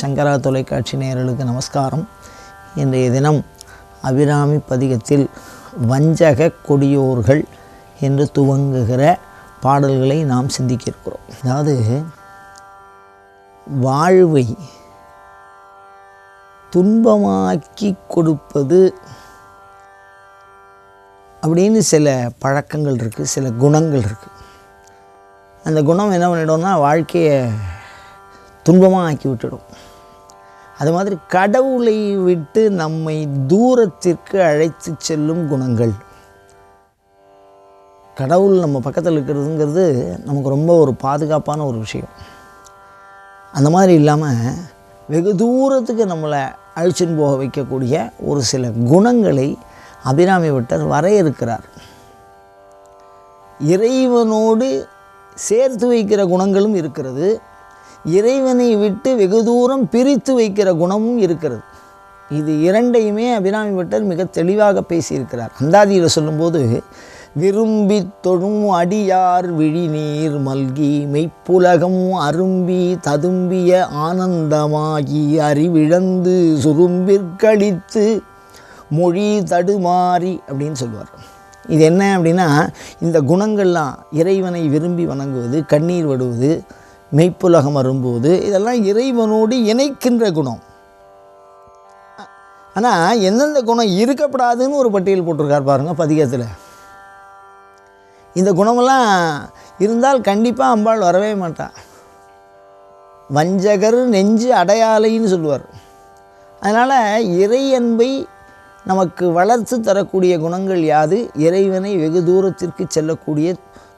சங்கரா தொலைக்காட்சி நேயர்களுக்கு நமஸ்காரம். இன்றைய தினம் அபிராமி பதிகத்தில் வஞ்சக கொடியோர்கள் என்று துவங்குகிற பாடல்களை நாம் சிந்திக்க இருக்கிறோம் அதாவது வாழ்வை துன்பமாக்கி கொடுப்பது அப்படின்னு சில பழக்கங்கள் இருக்குது சில குணங்கள் இருக்குது அந்த குணம் என்ன பண்ணிடும்னா வாழ்க்கையை துன்பமாக ஆக்கி விட்டுடும். அது மாதிரி கடவுளை விட்டு நம்மை தூரத்திற்கு அழைத்து செல்லும் குணங்கள். கடவுள் நம்ம பக்கத்தில் இருக்கிறதுங்கிறது நமக்கு ரொம்ப ஒரு பாதுகாப்பான ஒரு விஷயம். அந்த மாதிரி இல்லாமல் வெகு தூரத்துக்கு நம்மளை அழிச்சின்னு போக வைக்கக்கூடிய ஒரு சில குணங்களை அபிராமி விட்டர் வரையறுக்கிறார். இறைவனோடு சேர்த்து வைக்கிற குணங்களும் இருக்கிறது. இறைவனை விட்டு வெகு தூரம் பிரித்து வைக்கிற குணமும் இருக்கிறது. இது இரண்டையுமே அபிராமி பட்டர் மிக தெளிவாக பேசியிருக்கிறார். அந்தாதியில் சொல்லும்போது விரும்பி தொழும் அடியார் விழிநீர் மல்கி மெய்ப்புலகம் அரும்பி ததும்பிய ஆனந்தமாகி அறிவிழந்து சுரும்பிற்கழித்து மொழி தடுமாறி அப்படின்னு சொல்லுவார். இது என்ன அப்படின்னா இந்த குணங்கள்லாம் இறைவனை விரும்பி வணங்குவது கண்ணீர் விடுவது மெய்ப்புலகம் வரும்போது இதெல்லாம் இறைவனோடு இணைக்கின்ற குணம். ஆனால் எந்தெந்த குணம் இருக்கப்படாதுன்னு ஒரு பட்டியல் போட்டிருக்கார் பாருங்க பதிகத்தில். இந்த குணமெல்லாம் இருந்தால் கண்டிப்பாக அம்பாள் வரவே மாட்டாள் வஞ்சகர் நெஞ்சு அடையாளைன்னு சொல்லுவார். அதனால் இறை அன்பை நமக்கு வளர்த்து தரக்கூடிய குணங்கள் யாது? இறைவனை வெகு தூரத்திற்கு செல்லக்கூடிய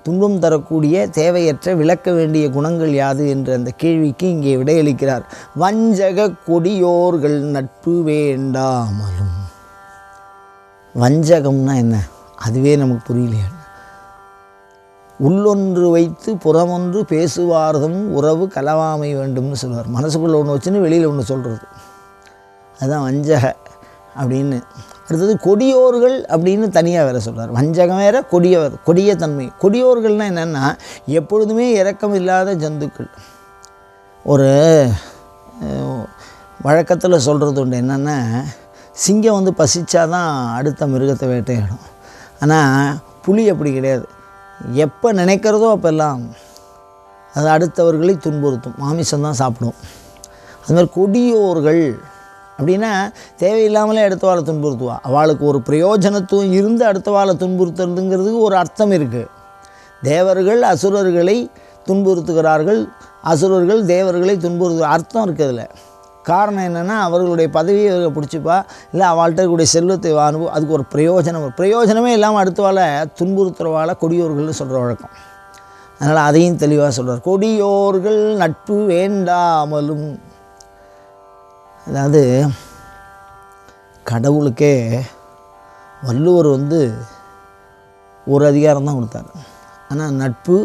துன்பம் தரக்கூடிய தேவையற்ற விளக்க வேண்டிய குணங்கள் யாது என்ற அந்த கேள்விக்கு இங்கே விடையளிக்கிறார். வஞ்சக கொடியோர்கள் நட்பு வேண்டாமலும். வஞ்சகம்னா என்ன? அதுவே நமக்கு புரியலையா. உள்ளொன்று வைத்து புறமொன்று பேசுவார்தம் உறவு கலவாமை வேண்டும்னு சொல்லுவார் மனசுக்குள்ளே ஒன்று வச்சுன்னு வெளியில் ஒன்று சொல்கிறது அதுதான் வஞ்சக அப்படின்னு அடுத்தது கொடியோர்கள் அப்படின்னு தனியாக வேறு சொல்கிறார் வஞ்சகம் வேற கொடியவர் கொடிய தன்மை கொடியோர்கள்னால் என்னென்னா எப்பொழுதுமே இறக்கம் இல்லாத ஜந்துக்கள். ஒரு வழக்கத்தில் சொல்கிறது உண்டு. என்னென்னா சிங்கம் வந்து பசிச்சாதான் அடுத்த மிருகத்தை வேட்டையாடும். ஆனால் புலி அப்படி கிடையாது. எப்போ நினைக்கிறதோ அப்போல்லாம் அது அடுத்தவர்களை துன்புறுத்தும். மாமிசம் தான் சாப்பிடும். அது மாதிரி கொடியோர்கள் அப்படின்னா தேவையில்லாமலே அடுத்த வாழை துன்புறுத்துவா. அவளுக்கு ஒரு பிரயோஜனத்துவம் இருந்து அடுத்த வாழை துன்புறுத்துறதுங்கிறதுக்கு ஒரு அர்த்தம் இருக்குது தேவர்கள் அசுரர்களை துன்புறுத்துகிறார்கள். அசுரர்கள் தேவர்களை துன்புறுத்து அர்த்தம் இருக்குது அதில். காரணம் என்னென்னா அவர்களுடைய பதவியை அவர்களை பிடிச்சிப்பா இல்லை அவள்கிட்ட இருக்கக்கூடிய செல்வத்தை அனுபவம் அதுக்கு ஒரு பிரயோஜனம் பிரயோஜனமே இல்லாமல் அடுத்த வாழை கொடியோர்கள்னு சொல்கிற வழக்கம். அதனால் அதையும் தெளிவாக சொல்கிறார் கொடியோர்கள் நட்பு வேண்டாமலும் அதாவது கடவுளுக்கே வள்ளுவர் வந்து ஒரு அதிகாரம் தான் கொடுத்தார். ஆனால் நட்பு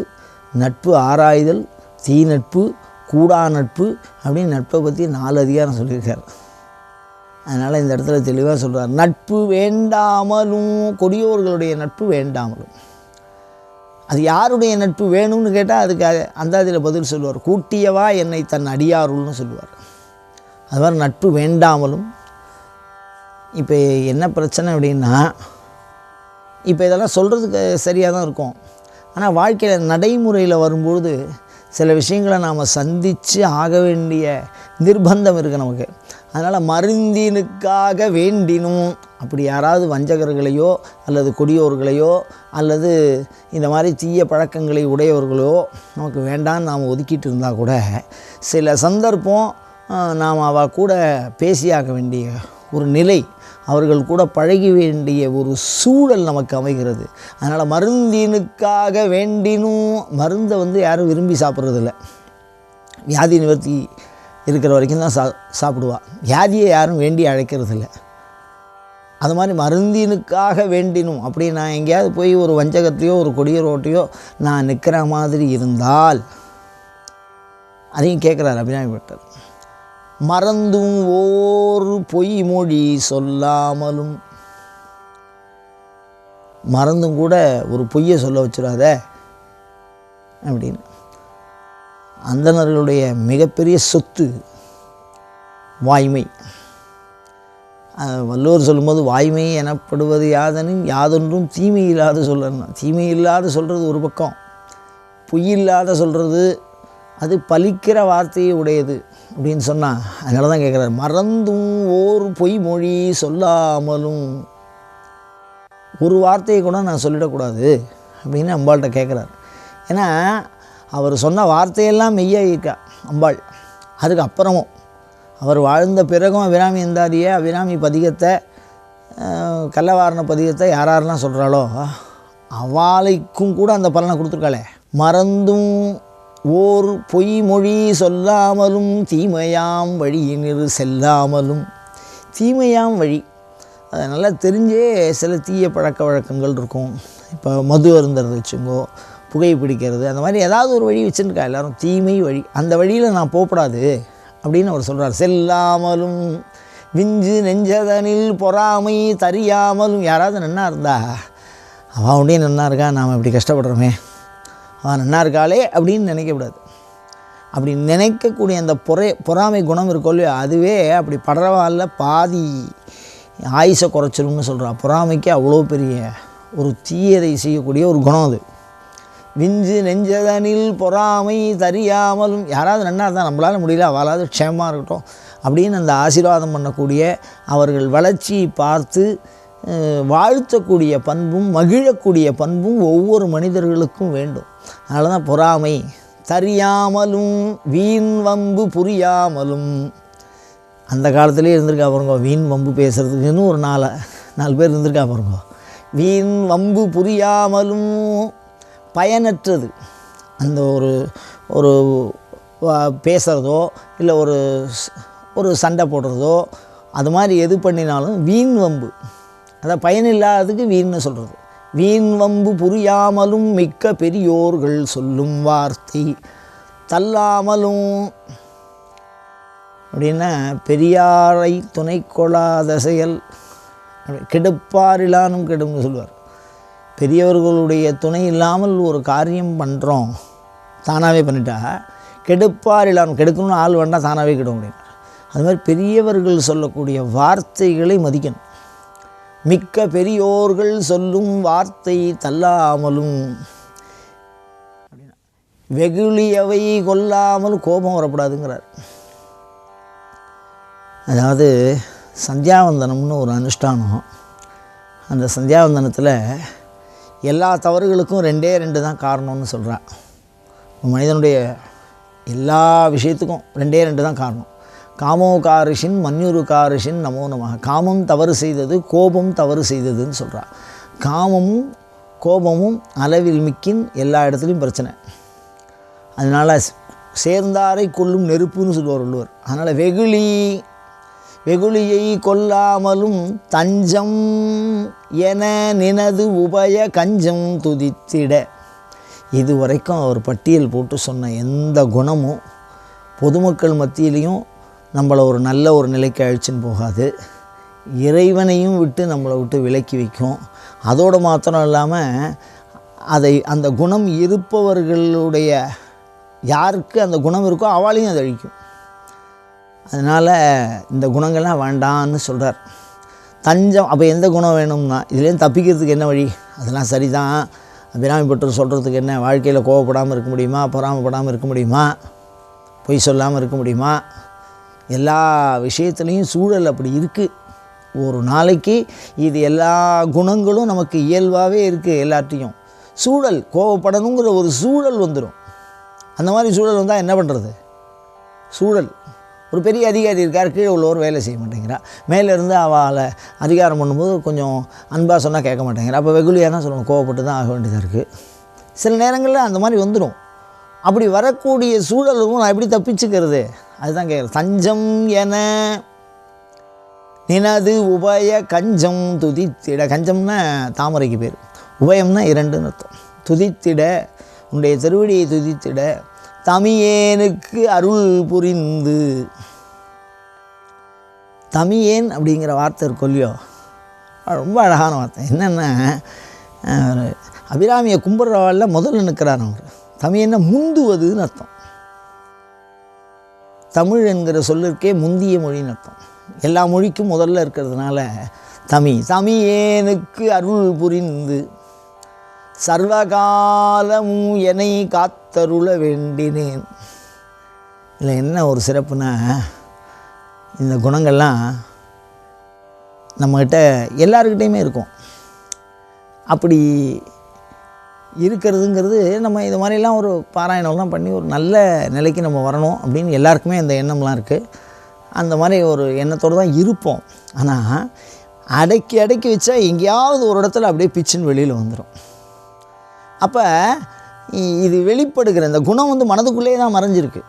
நட்பு ஆராய்தல் தீ நட்பு கூடா நட்பு அப்படின்னு நட்பை பற்றி நாலு அதிகாரம் சொல்லியிருக்கார். அதனால் இந்த இடத்துல தெளிவாக சொல்கிறார் நட்பு வேண்டாமலும் கொடியோர்களுடைய நட்பு வேண்டாமலும். அது யாருடைய நட்பு வேணும்னு கேட்டால் அதுக்கு அந்தாதியில் பதில் சொல்லுவார். கூட்டியவா என்னை தன் அடியாருள்னு சொல்லுவார். அது மாதிரி நட்பு வேண்டாமலும் இப்போ என்ன பிரச்சனை அப்படின்னா இப்போ இதெல்லாம் சொல்கிறதுக்கு சரியாக தான் இருக்கும். ஆனால் வாழ்க்கையில் நடைமுறையில் வரும்பொழுது சில விஷயங்களை நாம் சந்தித்து ஆக வேண்டிய நிர்பந்தம் இருக்குது நமக்கு. அதனால் மருந்தினுக்காக வேண்டினும் அப்படி யாராவது வஞ்சகர்களையோ அல்லது கொடியோர்களையோ அல்லது இந்த மாதிரி தீய பழக்கங்களை உடையவர்களோ நமக்கு வேண்டான்னு நாம் ஒதுக்கிட்டு இருந்தால் கூட சில சந்தர்ப்பம் நாம் அவ கூட பேசியாக வேண்டிய ஒரு நிலை அவர்கள் கூட பழகி வேண்டிய ஒரு சூழல் நமக்கு அமைகிறது. அதனால் மருந்தினுக்காக வேண்டினும் மருந்தை வந்து யாரும் விரும்பி சாப்பிட்றதில்ல. வியாதி நிவர்த்தி இருக்கிற வரைக்கும் தான் சா சாப்பிடுவா. வியாதியை யாரும் வேண்டி அழைக்கிறதில்ல. அது மாதிரி மருந்தினுக்காக வேண்டினும் அப்படி நான் எங்கேயாவது போய் ஒரு வஞ்சகத்தையோ ஒரு கொடியரோட்டையோ நான் நிற்கிற மாதிரி இருந்தால் அதையும் கேட்குறாரு அபிநாயகப்பட்டர் மறந்தும் ஓர் பொய் மொழி சொல்லாமலும். மறந்தும் கூட ஒரு பொய்யை சொல்ல வச்சிடாத அப்படின்னு. அந்தணர்களுடைய மிகப்பெரிய சொத்து வாய்மை. அஹ் வள்ளுவர் சொல்லும்போது வாய்மை எனப்படுவது யாதனும் யாதொன்றும் தீமை இல்லாத சொல்லணும் தீமை இல்லாத சொல்கிறது ஒரு பக்கம் பொய் இல்லாத சொல்கிறது அது பலிக்கிற வார்த்தையை உடையது அப்படின்னு சொன்னால் அதனால தான் கேட்குறாரு மறந்தும் ஓர் பொய்மொழி சொல்லாமலும் ஒரு வார்த்தையை கூட நான் சொல்லிடக்கூடாது அப்படின்னு அம்பாள்கிட்ட கேட்குறாரு ஏன்னா அவர் சொன்ன வார்த்தையெல்லாம் மெய்யாயிருக்கா அம்பாள். அதுக்கு அப்புறமும் அவர் வாழ்ந்த பிறகும் அபிராமி எந்தாதிய அபிராமி பதிகத்தை கள்ளவாரண பதிகத்தை யார் யாரெல்லாம் சொல்கிறாளோ அவாளைக்கும் கூட அந்த பலனை கொடுத்துருக்காளே. மறந்தும் ஓர் பொய்மொழி சொல்லாமலும் தீமையாம் வழியினிரு செல்லாமலும். தீமையாம் வழி. அதை நல்லா தெரிஞ்சே சில தீய பழக்க வழக்கங்கள் இருக்கும். இப்போ மது அருந்துறது வச்சுங்கோ புகை பிடிக்கிறது அந்த மாதிரி ஏதாவது ஒரு வழி வச்சுருக்கா எல்லோரும். தீமை வழி. அந்த வழியில் நான் போகக்கூடாது அப்படின்னு அவர் சொல்கிறார் செல்லாமலும் விஞ்சு நெஞ்சதனில் பொறாமை தறியாமலும் யாராவது நன்னா இருந்தா அவன் உடனே நன்னா இருக்கா? நாம் இப்படி கஷ்டப்படுறோமே. அவன் நல்லா இருக்காளே அப்படின்னு நினைக்கக்கூடாது அப்படி நினைக்கக்கூடிய அந்த பொறை பொறாமை குணம் இருக்கோ இல்லையோ அதுவே அப்படி படுறவால பாதி ஆயுசை குறைச்சிரும்னு சொல்கிறான் பொறாமைக்கு அவ்வளோ பெரிய ஒரு தீயதை செய்யக்கூடிய ஒரு குணம் அது. விஞ்சு நெஞ்சதனில் பொறாமை தறியாமலும் யாராவது நன்னா இருந்தால் நம்மளால் முடியல அவளாவது க்ஷேமாக இருக்கட்டும் அப்படின்னு அந்த ஆசீர்வாதம் பண்ணக்கூடிய அவர்கள் வளர்ச்சியை பார்த்து வாழ்த்தக்கூடிய பண்பும் மகிழக்கூடிய பண்பும் ஒவ்வொரு மனிதர்களுக்கும் வேண்டும். அதனால தான் பொறாமை. தறியாமலும் வீண் வம்பு புரியாமலும். அந்த காலத்துலேயே இருந்திருக்கா பாருங்க வீண் வம்பு பேசுகிறதுக்குன்னு ஒரு நாலு நாலு பேர் இருந்திருக்கா பாருங்க. வீண் வம்பு புரியாமலும் பயனற்றது. அந்த ஒரு ஒரு பேசுகிறதோ இல்லை ஒரு ஒரு சண்டை போடுறதோ அது மாதிரி எது பண்ணினாலும் வீண் வம்பு. அதான் பயனில்லாததுக்கு வீண்னு சொல்கிறது வீண் வம்பு புரியாமலும் மிக்க பெரியோர்கள் சொல்லும் வார்த்தை. தள்ளாமலும். அப்படின்னா பெரியாரை துணை கொள்ளாத செயல். கெடுப்பாரிலானும் கெடும்னு சொல்லுவார் பெரியவர்களுடைய துணை இல்லாமல் ஒரு காரியம் பண்ணுறோம் தானாகவே பண்ணிட்டா கெடுப்பார் இல்லாமல் கெடுக்கணும்னு ஆள் வேண்டாம் தானாகவே கெட முடியும் அது மாதிரி பெரியவர்கள் சொல்லக்கூடிய வார்த்தைகளை மதிக்கணும். மிக்க பெரியோர்கள் சொல்லும் வார்த்தை தள்ளாமலும் வெகுளியவை கொல்லாமல் கோபம் வரக்கூடாதுங்கிறார். அதாவது சந்தியாவந்தனம்னு ஒரு அனுஷ்டானம். அந்த சந்தியாவந்தனத்தில் எல்லா தவறுகளுக்கும் ரெண்டே ரெண்டு தான் காரணம்னு சொல்கிறான் மனிதனுடைய எல்லா விஷயத்துக்கும் ரெண்டே ரெண்டு தான் காரணம். காமோ காரிஷின் மன்யுரு காரிஷின் நமோ நமக காமம் தவறு செய்தது கோபம் தவறு செய்ததுன்னு சொல்கிறார் காமமும் கோபமும் அளவில் மிக்கின் எல்லா இடத்துலையும் பிரச்சனை. அதனால் சேர்ந்தாரை கொல்லும் நெருப்புன்னு சொல்லுவார் உள்ளுவர். அதனால் வெகுளி வெகுளியை கொல்லாமலும் தஞ்சம் என நினது உபய கஞ்சம் துதித்திட. இதுவரைக்கும் அவர் பட்டியல் போட்டு சொன்ன எந்த குணமும் பொதுமக்கள் மத்தியிலையும் நம்மளை ஒரு நல்ல ஒரு நிலைக்கு அழிச்சின்னு போகாது. இறைவனையும் விட்டு நம்மளை விட்டு விலக்கி வைக்கும். அதோடு மாத்திரம் இல்லாமல் அதை அந்த குணம் இருப்பவர்களுடைய யாருக்கு அந்த குணம் இருக்கோ அவளையும் அது அழிக்கும். அதனால் இந்த குணங்கள்லாம் வேண்டான்னு சொல்கிறார் தஞ்சம் அப்போ எந்த குணம் வேணும்னா இதுலேருந்து தப்பிக்கிறதுக்கு என்ன வழி? அதெல்லாம் சரிதான். அபிராமி பட்டர் சொல்கிறதுக்கு என்ன? வாழ்க்கையில் கோவப்படாமல் இருக்க முடியுமா? பொறாமப்படாமல் இருக்க முடியுமா? பொய் சொல்லாமல் இருக்க முடியுமா? எல்லா விஷயத்துலேயும் சூழல் அப்படி இருக்குது ஒரு நாளைக்கு இது எல்லா குணங்களும் நமக்கு இயல்பாகவே இருக்குது எல்லாத்தையும். சூழல் கோவப்படணுங்கிற ஒரு சூழல் வந்துடும் அந்த மாதிரி சூழல் வந்தால் என்ன பண்ணுறது சூழல். ஒரு பெரிய அதிகாரி இருக்கார் கீழே உள்ளவர் வேலை செய்ய மாட்டேங்கிறா. மேலேருந்து அவளை அதிகாரம் பண்ணும்போது கொஞ்சம் அன்பாக சொன்னால் கேட்க மாட்டேங்கிறா. அப்போ வெகுலியாக தான் சொல்லணும். கோவப்பட்டு தான் ஆக வேண்டியதாக இருக்குது சில நேரங்களில் அந்த மாதிரி வந்துடும் அப்படி வரக்கூடிய சூழலுக்கும் நான் எப்படி தப்பிச்சுக்கிறது? அதுதான் கேட்குறேன் தஞ்சம் என நினது உபய கஞ்சம் துதித்திட. கஞ்சம்னா தாமரைக்கு பேர். உபயம்னா இரண்டுன்னு அர்த்தம். துதித்திட உன்னுடைய திருவடியை துதித்திட தமியேனுக்கு அருள் புரிந்து. தமியேன் அப்படிங்கிற வார்த்தை இருக்கொல்லியோ ரொம்ப அழகான வார்த்தை. என்னென்னா அஹ், அபிராமியை கும்பிட்றவாளில் முதல்ல நிற்கிறார் அவர். தமியன்னா முந்துவதுன்னு அர்த்தம். தமிழ் என்கிற சொல்லிற்கே முந்திய மொழின்னு அர்த்தம். எல்லா மொழிக்கும் முதல்ல இருக்கிறதுனால தமிழ் தமியேனுக்கு அருள் புரிந்து சர்வகாலமும் என்னை காத்தருள வேண்டினேன். இல்லை என்ன ஒரு சிறப்புனா இந்த குணங்கள்லாம் நம்மக்கிட்ட எல்லாருக்கிட்டேயுமே இருக்கும். அப்படி இருக்கிறதுங்கிறது நம்ம இது மாதிரிலாம் ஒரு பாராயணம்லாம் பண்ணி ஒரு நல்ல நிலைக்கு நம்ம வரணும் அப்படின்னு எல்லாருக்குமே அந்த எண்ணம்லாம் இருக்குது அந்த மாதிரி ஒரு எண்ணத்தோடு தான் இருப்போம். ஆனால் அடக்கி அடக்கி வச்சா எங்கேயாவது ஒரு இடத்துல அப்படியே பிச்சுன்னு வெளியில் வந்துடும் அப்போ இது வெளிப்படுகிற இந்த குணம் வந்து மனதுக்குள்ளேயே தான் மறைஞ்சிருக்கு.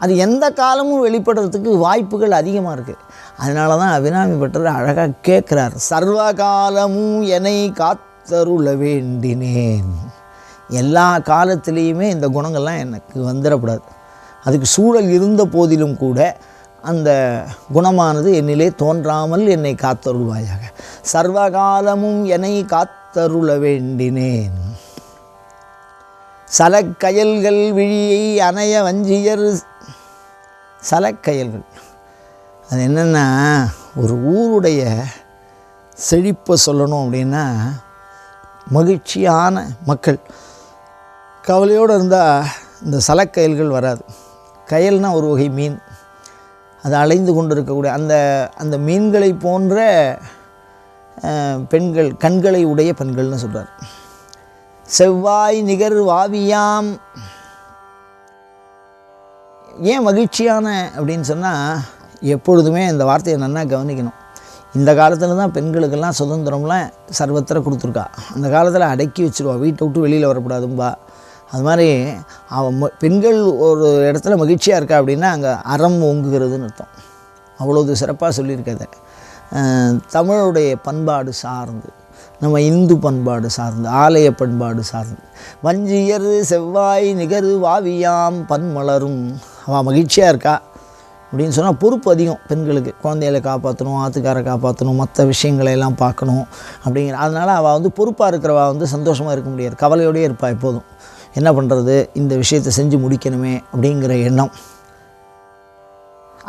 அது எந்த காலமும் வெளிப்படுறதுக்கு வாய்ப்புகள் அதிகமாக இருக்குது அதனால தான் அபினாமி பட்டர் அழகாக கேட்குறார் சர்வ காலமும் என்னை காத்தருள வேண்டினேன். எல்லா காலத்திலையுமே இந்த குணங்கள்லாம் எனக்கு வந்துடக்கூடாது. அதுக்கு சூழல் இருந்த போதிலும் கூட அந்த குணமானது என்னிலே தோன்றாமல் என்னை காத்தருள்வாயாக. சர்வகாலமும் என்னை காத்தருள வேண்டினேன். சலக்கயல்கள் விழியை அணைய வஞ்சியர் சலக்கயல்கள். அது என்னென்னா ஒரு ஊருடைய செழிப்பை சொல்லணும் அப்படின்னா மகிழ்ச்சியான மக்கள். கவலையோடு இருந்தால் இந்த சலக்கயல்கள் வராது. கயல்னா ஒரு வகை மீன். அது அலைந்து கொண்டு இருக்கக்கூடிய அந்த அந்த மீன்களை போன்ற பெண்கள் கண்களை உடைய பெண்கள்னு சொல்கிறார் செவ்வாய் நிகர் வாவியாம். ஏன் மகிழ்ச்சியான அப்படின்னு சொன்னால் எப்பொழுதுமே இந்த வார்த்தையை நன்னா கவனிக்கணும். இந்த காலத்தில் தான் பெண்களுக்கெல்லாம் சுதந்திரம்லாம் சர்வத்திர கொடுத்துருக்கா. அந்த காலத்தில் அடக்கி வச்சுருவா வீட்டை விட்டு வெளியில் வரக்கூடாதும்பா. அது மாதிரி அவன் ம- பெண்கள் ஒரு இடத்துல மகிழ்ச்சியாக இருக்கா அப்படின்னா அங்கே அறம் ஓங்குகிறதுன்னு அர்த்தம். அவ்வளோது சிறப்பாக சொல்லியிருக்கத. தமிழுடைய பண்பாடு சார்ந்து நம்ம இந்து பண்பாடு சார்ந்து ஆலய பண்பாடு சார்ந்து வஞ்சியர் செவ்வாய் நிகரு வாவியாம் பன்மலரும். அவள் மகிழ்ச்சியாக இருக்கா? அப்படின்னு சொன்னால் பொறுப்பு அதிகம் பெண்களுக்கு. குழந்தைகளை காப்பாற்றணும் ஆத்துக்காரை காப்பாற்றணும் மற்ற விஷயங்களை எல்லாம் பார்க்கணும் அப்படிங்கிற அதனால் அவள் வந்து பொறுப்பாக இருக்கிறவா வந்து சந்தோஷமாக இருக்க முடியாது. கவலையோடயே இருப்பாள் எப்போதும். என்ன பண்ணுறது இந்த விஷயத்தை செஞ்சு முடிக்கணுமே அப்படிங்கிற எண்ணம்.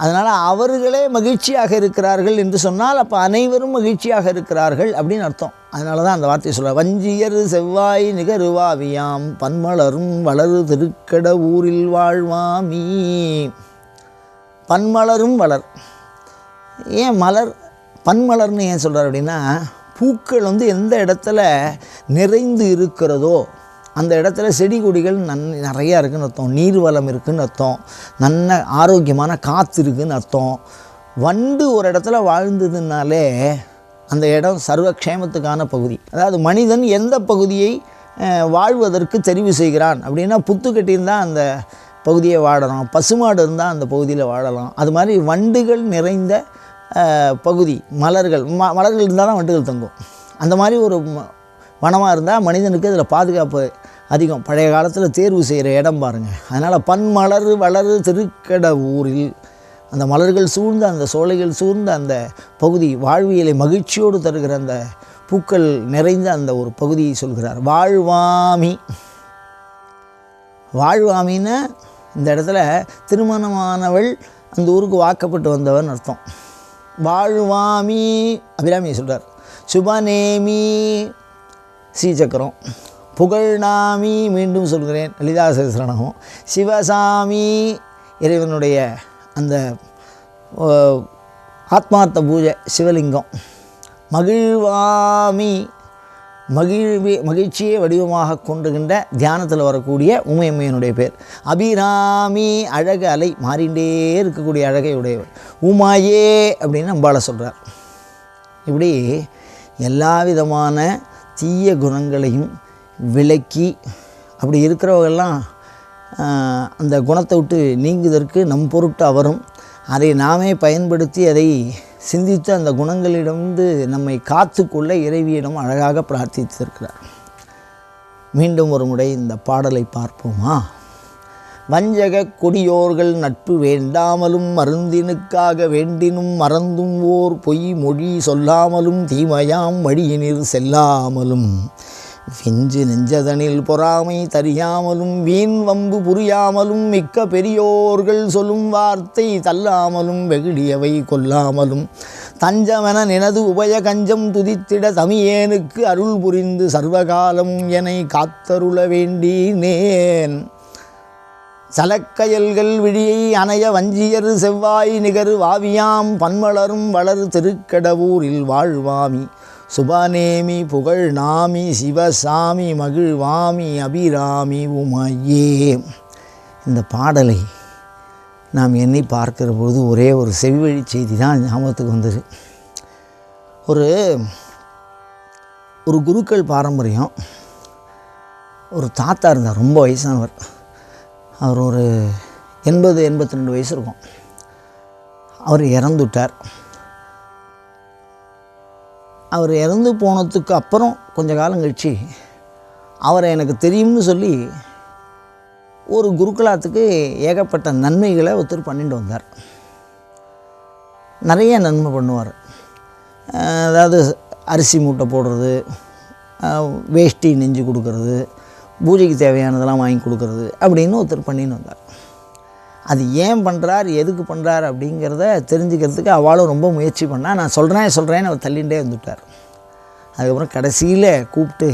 அதனால் அவர்களே மகிழ்ச்சியாக இருக்கிறார்கள் என்று சொன்னால் அப்போ அனைவரும் மகிழ்ச்சியாக இருக்கிறார்கள் அப்படின்னு அர்த்தம். அதனால தான் அந்த வார்த்தையை சொல்கிறார் வஞ்சியர் செவ்வாய் நிகருவாவியாம் பன்மலரும் வளரு திருக்கட ஊரில் வாழ்வாமீ. பன்மலரும் வளர். ஏன் மலர்? பன்மலர்னு ஏன் சொல்கிறார் அப்படின்னா பூக்கள் வந்து எந்த இடத்துல நிறைந்து இருக்கிறதோ அந்த இடத்துல செடி கொடிகள் நன் நிறையா இருக்குதுன்னு அர்த்தம். நீர் வளம் இருக்குன்னு அர்த்தம். நல்ல ஆரோக்கியமான காற்று இருக்குன்னு அர்த்தம். வண்டு ஒரு இடத்துல வாழ்ந்ததுனாலே அந்த இடம் சர்வக்ஷேமத்துக்கான பகுதி. அதாவது மனிதன் எந்த பகுதியை வாழ்வதற்கு தெரிவு செய்கிறான் அப்படின்னா புத்து கட்டியிருந்தால் அந்த பகுதியை வாழலாம் பசுமாடு இருந்தால் அந்த பகுதியில் வாழலாம் அது மாதிரி வண்டுகள் நிறைந்த பகுதி மலர்கள் ம மலர்கள் இருந்தால் தான் வண்டுகள் தங்கும். அந்த மாதிரி ஒரு வனமாக இருந்தால் மனிதனுக்கு அதில் பாதுகாப்பு அதிகம். பழைய காலத்தில் தேர்வு செய்கிற இடம் பாருங்கள் அதனால் பன்மலர் வளரு திருக்கட ஊரில் அந்த மலர்கள் சூழ்ந்த அந்த சோலைகள் சூழ்ந்த அந்த பகுதி வாழ்வியலை மகிழ்ச்சியோடு தருகிற அந்த பூக்கள் நிறைந்த அந்த ஒரு பகுதியை சொல்கிறார். வாழ்வாமி. வாழ்வாமின்னு இந்த இடத்துல திருமணமானவள் அந்த ஊருக்கு வாக்கப்பட்டு வந்தவன் அர்த்தம். வாழ்வாமி அபிராமி சொல்கிறார் சுபநேமி ஸ்ரீசக்கரம். புகழ்நாமி மீண்டும் சொல்கிறேன். லலிதா சகஸ்ரநாமம் சிவசாமி இறைவனுடைய அந்த ஆத்மார்த்த பூஜை சிவலிங்கம். மகிழ்வாமி மகிழ்வி மகிழ்ச்சியை வடிவமாக கொண்டுகின்ற தியானத்தில் வரக்கூடிய உமையம்மையனுடைய பேர். அபிராமி அழகு அலை மாறிண்டே இருக்கக்கூடிய அழகை உடையவர். உமாயே அப்படின்னு அம்பாளை சொல்கிறார் இப்படி எல்லா விதமான தீய குணங்களையும் விலக்கி அப்படி இருக்கிறவங்கெல்லாம் அந்த குணத்தை விட்டு நீங்குவதற்கு நம் பொருட்டு அவரும் அதை நாமே பயன்படுத்தி அதை சிந்தித்து அந்த குணங்களிடமிருந்து நம்மை காத்துக்கொள்ள இறைவியிடம் அழகாக பிரார்த்தித்திருக்கிறார். மீண்டும் ஒரு முறை இந்த பாடலை பார்ப்போமா? வஞ்சக கொடியோர்கள் நட்பு வேண்டாமலும் மருந்தினுக்காக வேண்டினும் மறந்தும் ஓர் பொய் மொழி சொல்லாமலும் தீமையாம் வழியினில் செல்லாமலும். விஞ்சு நெஞ்சதனில் பொறாமை தறியாமலும் வீண் வம்பு புரியாமலும் மிக்க பெரியோர்கள் சொல்லும் வார்த்தை தள்ளாமலும் வெகுடியவை கொல்லாமலும். தஞ்சமென நினது உபய கஞ்சம் துதித்திட தமியேனுக்கு அருள் புரிந்து சர்வகாலமும் எனை காத்தருள வேண்டினேன். சலக்கயல்கள் விழியை அணைய வஞ்சியர் செவ்வாய் நிகர் வாவியாம் பன்மலரும் வளர் திருக்கடவூரில் வாழ்வாமி. சுபநேமி புகழ் நாமி சிவசாமி மகிழ்வாமி அபிராமி உமையே. இந்த பாடலை நாம் எண்ணி பார்க்கிற பொழுது ஒரே ஒரு செவிவழி செய்தி தான் ஞாபகத்துக்கு வந்தது. ஒரு ஒரு குருக்கள் பாரம்பரியம். ஒரு தாத்தா இருந்தார் ரொம்ப வயசானவர். அவர் ஒரு எண்பது எண்பத்தி ரெண்டு வயசு இருக்கும். அவர் இறந்துட்டார். அவர் இறந்து போனதுக்கு அப்புறம் கொஞ்ச காலம் கழிச்சு அவரை எனக்கு தெரியும்னு சொல்லி ஒரு குருகுலாத்துக்கு ஏகப்பட்ட நன்மைகளை ஒருத்தர் பண்ணிட்டு வந்தார். நிறைய நன்மை பண்ணுவார். அதாவது அரிசி மூட்டை போடுறது வேஷ்டி நெஞ்சு கொடுக்கறது பூஜைக்கு தேவையானதெல்லாம் வாங்கி கொடுக்கறது அப்படின்னு ஒருத்தர் பண்ணின்னு வந்தார். அது ஏன் பண்ணுறார் எதுக்கு பண்ணுறார் அப்படிங்கிறத தெரிஞ்சுக்கிறதுக்கு அவளும் ரொம்ப முயற்சி பண்ணால் நான் சொல்கிறேன் சொல்கிறேன்னு அவர் தள்ளிகிட்டே வந்துட்டார். அதுக்கப்புறம் கடைசியில் கூப்பிட்டு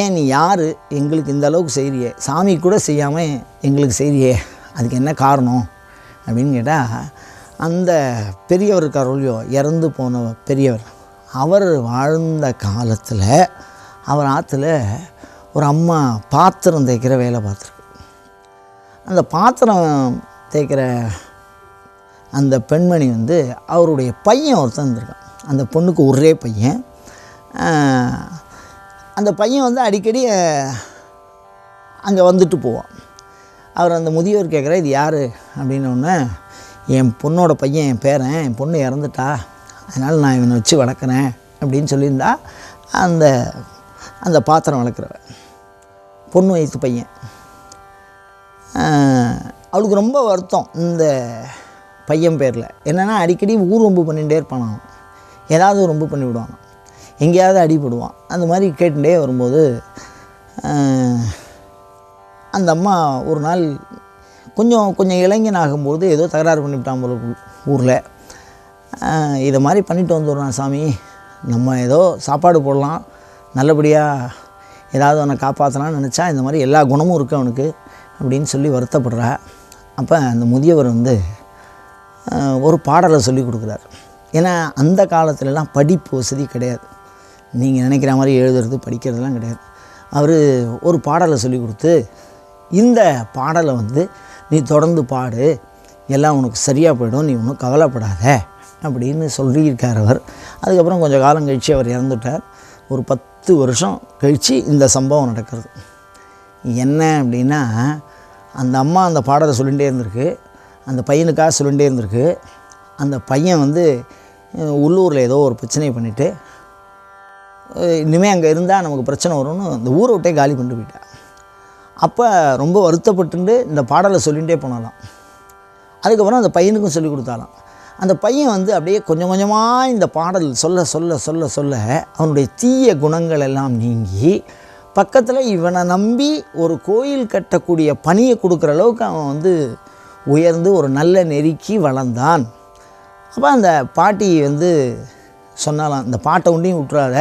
ஏன் நீ யார்? எங்களுக்கு இந்த அளவுக்கு செய்கிறியே சாமி கூட செய்யாமல் எங்களுக்கு செய்கிறியே அதுக்கு என்ன காரணம்? அப்படின்னு கேட்டால் அந்த பெரியவர் கருளியோ இறந்து போன பெரியவர் அவர் வாழ்ந்த காலத்தில் அவர் ஆற்றுல ஒரு அம்மா பாத்திரம் தைக்கிற வேலை பார்த்துருக்கு அந்த பாத்திரம் தேய்க்கிற அந்த பெண்மணி வந்து அவருடைய பையன் ஒருத்தன் இருந்திருக்கான். அந்த பொண்ணுக்கு ஒரே பையன். அந்த பையன் வந்து அடிக்கடி அங்கே வந்துட்டு போவான். அவர் அந்த முதியவர் கேட்குற இது யார்? அப்படின்னோடனே என் பொண்ணோட பையன் என் பேரன் என் பொண்ணு இறந்துட்டா. அதனால் நான் இவனை வச்சு வளர்க்குறேன். அப்படின்னு சொல்லியிருந்தா அந்த அந்த பாத்திரம் வளர்க்குறவன். பொண்ணு வயசு பையன். அவளுக்கு ரொம்ப வருத்தம் இந்த பையன் பேரில். என்னென்னா அடிக்கடி ஊர் ரொம்ப பண்ணிகிட்டே இருப்பான் அவன் ஏதாவது ரொம்ப பண்ணி விடுவான் எங்கேயாவது அடிபடுவான். அந்த மாதிரி கேட்டுட்டே வரும்போது அந்த அம்மா ஒரு நாள் கொஞ்சம் கொஞ்சம் இளைஞன் ஆகும்போது ஏதோ தகராறு பண்ணிவிட்டான் போல ஊரில். இதை மாதிரி பண்ணிட்டு வந்துடுறான் சாமி. நம்ம ஏதோ சாப்பாடு போடலாம். நல்லபடியாக ஏதாவது அவனை காப்பாற்றலாம்னு நினச்சா இந்த மாதிரி எல்லா குணமும் இருக்குது அவனுக்கு. அப்படின்னு சொல்லி வருத்தப்படுறா. அப்போ அந்த முதியவர் வந்து ஒரு பாடலை சொல்லி கொடுக்குறாரு. ஏன்னா அந்த காலத்துலலாம் படிப்பு வசதி கிடையாது. நீங்கள் நினைக்கிற மாதிரி எழுதுறது படிக்கிறதுலாம் கிடையாது. அவர் ஒரு பாடலை சொல்லி கொடுத்து இந்த பாடலை வந்து நீ தொடர்ந்து பாடு. எல்லாம் உனக்கு சரியாக போயிடும். நீ ஒன்றும் கவலைப்படாத. அப்படின்னு சொல்லியிருக்கார் அவர். அதுக்கப்புறம் கொஞ்சம் காலம் கழித்து அவர் இறந்துட்டார். ஒரு பத்து வருஷம் கழித்து இந்த சம்பவம் நடக்கிறது. என்ன அப்படின்னா அந்த அம்மா அந்த பாடலை சொல்லிகிட்டே இருந்திருக்கு அந்த பையனுக்காக சொல்லிகிட்டே இருந்திருக்கு. அந்த பையன் வந்து உள்ளூரில் ஏதோ ஒரு பிரச்சனையை பண்ணிவிட்டு இனிமேல் அங்கே இருந்தால் நமக்கு பிரச்சனை வரும்னு அந்த ஊரை விட்டே காலி பண்ணிட்டு போயிட்டா அப்போ ரொம்ப வருத்தப்பட்டுண்டு இந்த பாடலை சொல்லிகிட்டே போனாலாம். அதுக்கப்புறம் அந்த பையனுக்கும் சொல்லி கொடுத்தாலாம். அந்த பையன் வந்து அப்படியே கொஞ்சம் கொஞ்சமாக இந்த பாடல் சொல்ல சொல்ல சொல்ல சொல்ல அவனுடைய தீய குணங்கள் எல்லாம் நீங்கி பக்கத்தில் இவனை நம்பி ஒரு கோயில் கட்டக்கூடிய பணியை கொடுக்குற அளவுக்கு அவன் வந்து உயர்ந்து ஒரு நல்ல நெருக்கி வளர்ந்தான். அப்போ அந்த பாட்டி வந்து சொன்னாலாம் இந்த பாட்டை உண்டையும் விட்டுறாத.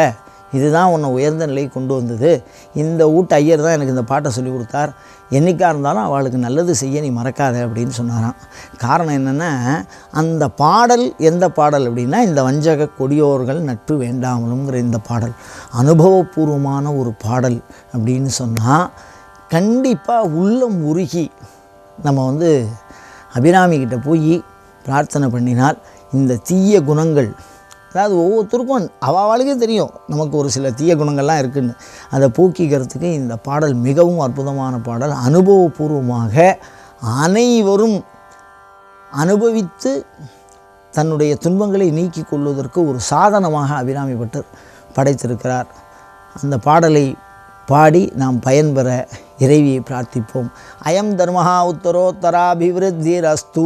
இதுதான் உன்னை உயர்ந்த நிலைக்கு கொண்டு வந்தது. இந்த வீட்டு ஐயர் தான் எனக்கு இந்த பாட்டை சொல்லி கொடுத்தார். என்னைக்கா இருந்தாலும் அவளுக்கு நல்லது செய்ய நீ மறக்காத அப்படின்னு சொன்னாராம். காரணம் என்னென்னா அந்த பாடல் எந்த பாடல் அப்படின்னா இந்த வஞ்சக கொடியோர்கள் நட்பு வேண்டாமலுங்கிற இந்த பாடல். அனுபவபூர்வமான ஒரு பாடல் அப்படின்னு சொன்னால் கண்டிப்பாக உள்ளம் உருகி நம்ம வந்து அபிராமிக்கிட்ட போய் பிரார்த்தனை பண்ணினால் இந்த தீய குணங்கள் அதாவது ஒவ்வொருத்தருக்கும் அவளுக்கே தெரியும் நமக்கு ஒரு சில தீய குணங்கள்லாம் இருக்குதுன்னு அதை போக்கிக்கிறதுக்கு இந்த பாடல் மிகவும் அற்புதமான பாடல். அனுபவபூர்வமாக அனைவரும் அனுபவித்து தன்னுடைய துன்பங்களை நீக்கிக் கொள்வதற்கு ஒரு சாதனமாக அபிராமி பட்டர் படைத்திருக்கிறார். அந்த பாடலை பாடி நாம் பயன்பெற இறைவியை பிரார்த்திப்போம். அயம் தர்மஹா உத்தரோத்தராபிவிருத்திரஸ்து.